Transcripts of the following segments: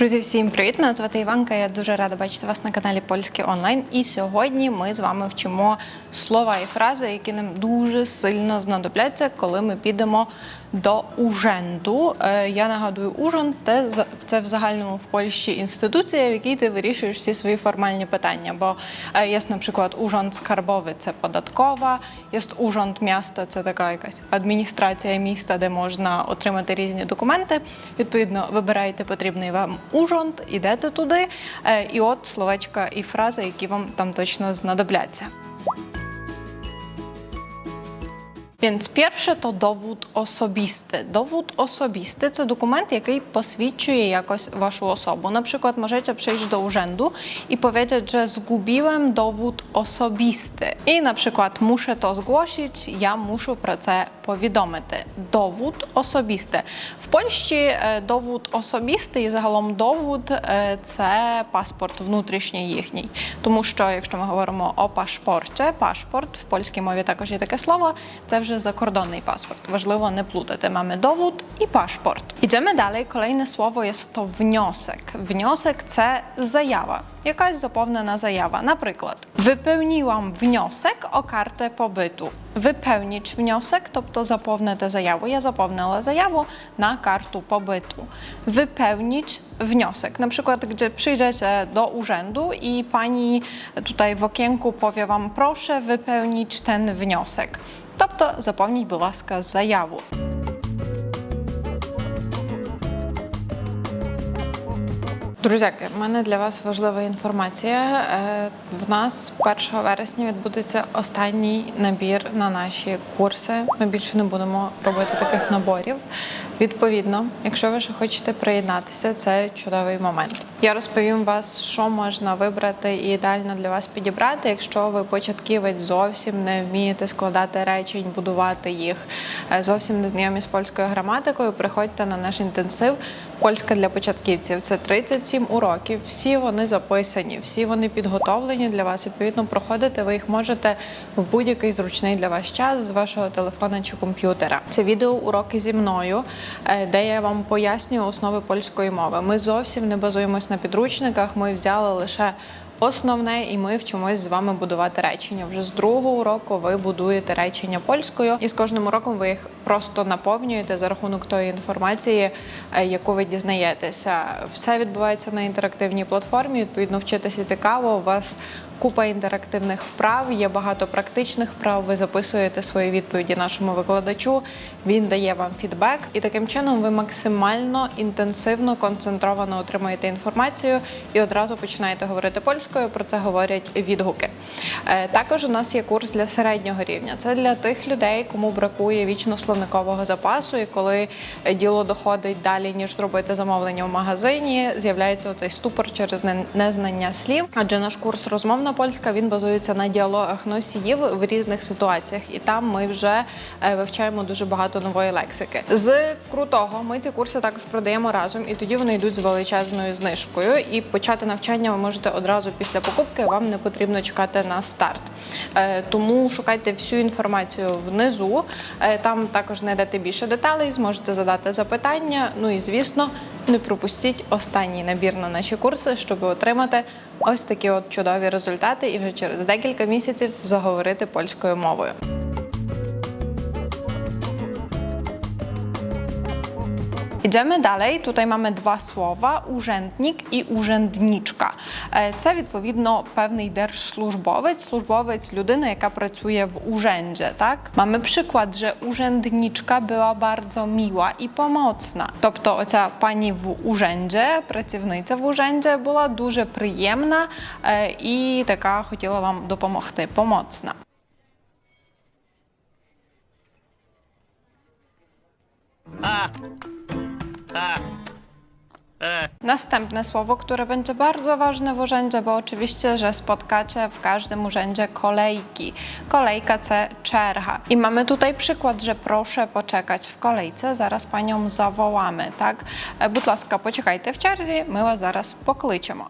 Друзі, всім привіт! Мене звати Іванка. Я дуже рада бачити вас на каналі Польський онлайн. І сьогодні ми з вами вчимо слова і фрази, які нам дуже сильно знадобляться, коли ми підемо до уженду. Е, Я нагадую, ужин це, в загальному в Польщі інституція, в якій ти вирішуєш всі свої формальні питання. Бо е, є, наприклад, ужин скарбовий це податкова, є ужин міста, це така якась адміністрація міста, де можна отримати різні документи. Відповідно, вибираєте потрібний вам ужонт, ідете туди, е, і от словечка і фрази, які вам там точно знадобляться. Więc pierwsze to dowód osobisty. Dowód osobisty це документ, який посвідчує якось вашу особу. Наприклад, можете przyjść do urzędu i powiedzieć, że zgubiłem dowód osobisty. I na przykład muszę to zgłosić, ja muszę про це повідомити. Довод особисте. В Польщі е, довод особистий і загалом довод е, це паспорт внутрішній їхній. Тому що, якщо ми говоримо о пашпорті, пашпорт в польській мові також є таке слово, це вже закордонний паспорт. Важливо не плутати. Mamy dowód і пашпорт. Ідемо далі. Kolejne słowo jest to wniosek. Wniosek – це заява. Якась заповнена заява. Наприклад, wypełniłam wniosek o kartę pobytu. Wypełnić wniosek, тобто заповнити заяву. Я заповнила заяву na kartu pobytu. Wypełnić wniosek. Na przykład, gdzie przyjdziecie do urzędu i pani tutaj w okienku powie wam, proszę wypełnić ten wniosek. Тобто заповніть, будь ласка, заяву. Друзяки, в мене для вас важлива інформація. Е, В нас 1 вересня відбудеться останній набір на наші курси. Ми більше не будемо робити таких наборів. Відповідно, якщо ви ще хочете приєднатися, це чудовий момент. Я розповім вас, що можна вибрати і ідеально для вас підібрати, якщо ви початківець зовсім не вмієте складати речень, будувати їх, е, зовсім не знайомі з польською граматикою. Приходьте на наш інтенсив. Польська для початківців це 37 уроків. Всі вони записані, всі вони підготовлені для вас. Відповідно, проходити ви їх можете в будь-який зручний для вас час з вашого телефона чи комп'ютера. Це відео уроки зі мною, е, де я вам пояснюю основи польської мови. Ми зовсім не базуємось на підручниках. Ми взяли лише Основне, і ми вчимось з вами будувати речення. Вже з другого уроку ви будуєте речення польською, і з кожним уроком ви їх просто наповнюєте за рахунок тої інформації, е, яку ви дізнаєтеся. Все відбувається на інтерактивній платформі. Відповідно, вчитися цікаво. У вас купа інтерактивних вправ, є багато практичних вправ. Ви записуєте свої відповіді нашому викладачу. Він дає вам фідбек, і таким чином ви максимально інтенсивно концентровано отримуєте інформацію і одразу починаєте говорити польською. Про це говорять відгуки. Е, Також у нас є курс для середнього рівня. Це для тих людей, кому бракує вічно словникового запасу, і коли е, діло доходить далі, ніж зробити замовлення в магазині, з'являється оцей ступор через незнання слів. Адже наш курс розмовна польська він базується на діалогах носіїв в різних ситуаціях, і там ми вже е, вивчаємо дуже багато нової лексики. З крутого ми ці курси також продаємо разом, і тоді вони йдуть з величезною знижкою. І почати навчання ви можете одразу після покупки. Вам не потрібно чекати на старт. Е, Тому шукайте всю інформацію внизу. Там також знайдете більше деталей, зможете задати запитання. Ну і звісно, не пропустіть останній набір на наші курси, щоб отримати ось такі от чудові результати і вже через декілька місяців заговорити польською мовою. Idziemy dalej. Tutaj mamy dwa słowa: urzędnik і urzędniczka. Е, Це відповідно певний держслужбовець, службовець людина, яка працює в urzędzie, Так mamy przykład, że urzędniczka była bardzo miła і помocна. Тобто, оця пані в urzędzie, працівниця в urzędzie була дуже приємна е, і така хотіла вам допомогти. Помоцна. Następne słowo, które będzie bardzo ważne w urzędzie, bo oczywiście, że spotkacie w każdym urzędzie kolejki. Kolejka це черга. I mamy tutaj przykład, że proszę poczekać w kolejce, zaraz panią zawołamy, tak? E, Будь ласка, почекайте в черзі, ми вас зараз покличемо.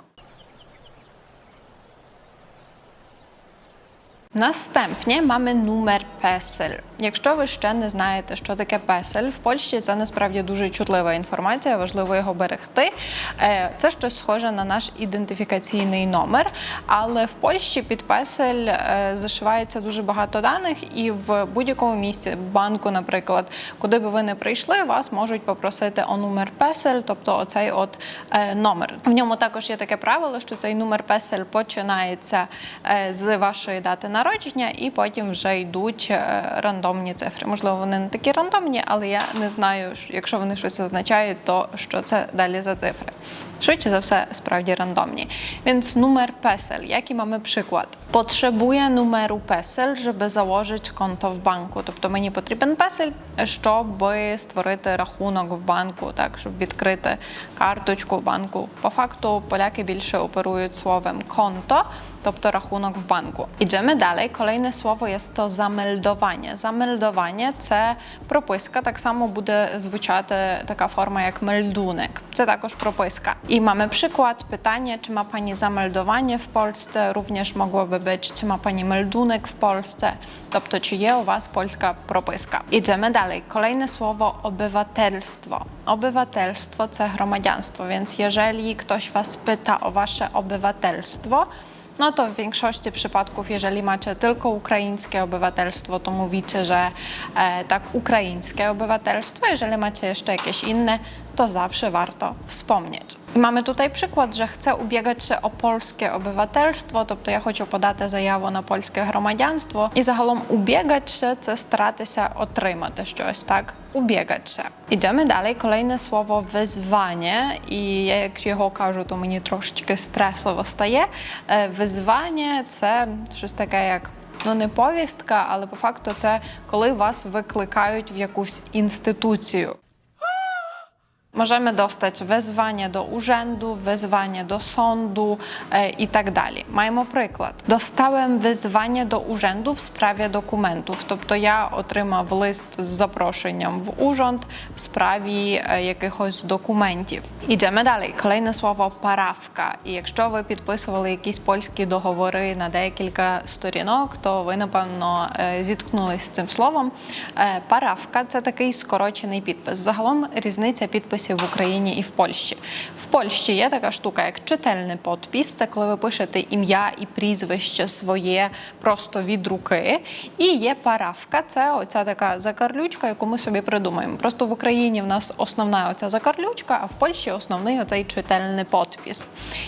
Następnie mamy numer PESEL. Якщо ви ще не знаєте, що таке песель, в Польщі це насправді дуже чутлива інформація, важливо його берегти. Е, Це щось схоже на наш ідентифікаційний номер, але в Польщі під песель е, зашивається дуже багато даних, і в будь-якому місці, в банку, наприклад, куди би ви не прийшли, вас можуть попросити о номер песель, тобто оцей от е, номер. В ньому також є таке правило, що цей номер песель починається з вашої дати народження, і потім вже йдуть е, рандомні цифри. Можливо, вони не такі рандомні, але я не знаю, що- якщо вони щось означають, то що це далі за цифри. Szybciej za все справді рандомні. Więc numer PESEL. Jaki mamy przykład? Potrzebuję numeru PESEL, żeby założyć konto w banku. Тобто мені потрібен PESEL, щоб створити рахунок в банку, так, щоб відкрити карточку в банку. По факту поляки більше оперують словом konto, тобто рахунок в банку. Idziemy dalej. Kolejne słowo jest to zameldowanie. Zameldowanie – це прописка. Так само буде звучати така форма, як мельдунек. Це також прописка. I mamy przykład, pytanie, czy ma Pani zameldowanie w Polsce? Również mogłoby być, czy ma Pani meldunek w Polsce? Тобто, чи є у вас польська прописка? Idziemy dalej. Kolejne słowo obywatelstwo. Obywatelstwo – це громадянство, więc jeżeli ktoś Was pyta o Wasze obywatelstwo, no to w większości przypadków, jeżeli macie tylko ukraińskie obywatelstwo, to mówicie, że e, tak, ukraińskie obywatelstwo. Jeżeli macie jeszcze jakieś inne, to zawsze warto wspomnieć. I mamy tutaj przykład, że chcę ubiegać się o polskie obywatelstwo, тобто я хочу подати заяву на польське громадянство. І загалом ubiegać się – це старатися отримати щось, так? Ubiegać się. Idziemy dalej. Słowo wyzwanie. І я, як його кажу, то мені трошечки стресово стає. Визвання це щось таке, як ну не повістка, але по факту це коли вас викликають в якусь інституцію. Możemy dostać wezwanie do urzędu, wezwanie do sądu e, i tak dalej. Маємо приклад. Dostałem wezwanie do urzędu w sprawie dokumentów. Тобто я отримав лист з запрошенням в урząd в справі е, якихось документів. Ідемо далі. Kolejne słowo паравка. І якщо ви підписували якісь польські договори на декілька сторінок, то ви напевно е, зіткнулись з цим словом. Е, Паравка це такий скорочений підпис. Загалом різниця підписів в Україні і в Польщі. В Польщі є така штука, як чительний подпис. Це коли ви пишете ім'я і прізвище своє просто від руки. І є паравка, це оця така закарлючка, яку ми собі придумаємо. Просто в Україні в нас основна оця закарлючка, а в Польщі основний оцей чительний подпис.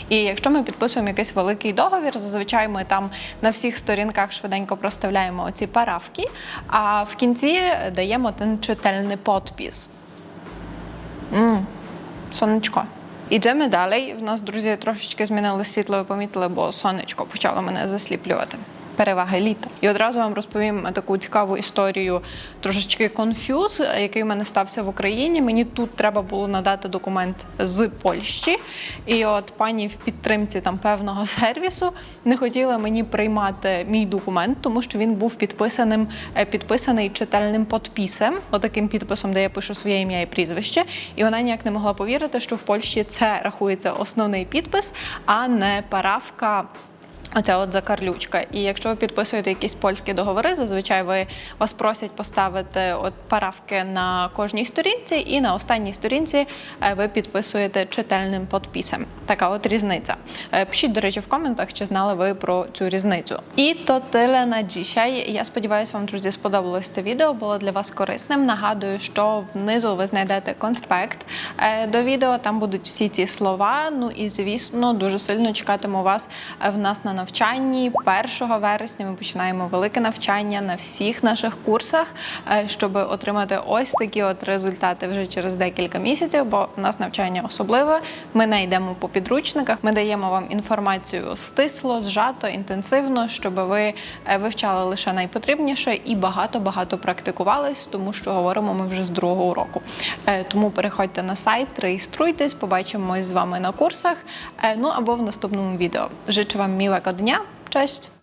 І якщо ми підписуємо якийсь великий договір, зазвичай ми там на всіх сторінках швиденько проставляємо оці паравки, а в кінці даємо ten чительний подпис. М, Сонечко. Ідемо далі. В нас, друзі, трошечки змінили світло, ви помітили, бо сонечко почало мене засліплювати. Переваги літа. І одразу вам розповім таку цікаву історію, трошечки конфюз, який в мене стався в Україні. Мені тут треба було надати документ з Польщі. І от пані в підтримці там певного сервісу не хотіла мені приймати мій документ, тому що він був підписаним, е, підписаний читальним подписом, отаким підписом, де я пишу своє ім'я і прізвище. І вона ніяк не могла повірити, що в Польщі це рахується основний підпис, а не паравка. Оця от закарлючка. І якщо ви підписуєте якісь польські договори, зазвичай ви вас просять поставити от паравки на кожній сторінці, і на останній сторінці е, ви підписуєте читальним подписом. Така от різниця. Е, Пишіть, до речі, в коментах, чи знали ви про цю різницю. І то тиле на dzisiaj. Я сподіваюся, вам, друзі, сподобалось це відео, було для вас корисним. Нагадую, що внизу ви знайдете конспект е, до відео. Там будуть всі ці слова. Ну і звісно, дуже сильно чекатиму вас в нас на навчанні. 1 вересня ми починаємо велике навчання на всіх наших курсах, е, щоб отримати ось такі от результати вже через декілька місяців. Бо в нас навчання особливе. Ми не йдемо по підручниках. Ми даємо вам інформацію стисло, зжато, інтенсивно, щоб ви е, вивчали лише найпотрібніше і багато багато практикувались, тому що говоримо ми вже з другого уроку. Е, Тому переходьте на сайт, реєструйтесь, побачимось з вами на курсах. Ну або в наступному відео. Życzę Wam dnia. Cześć!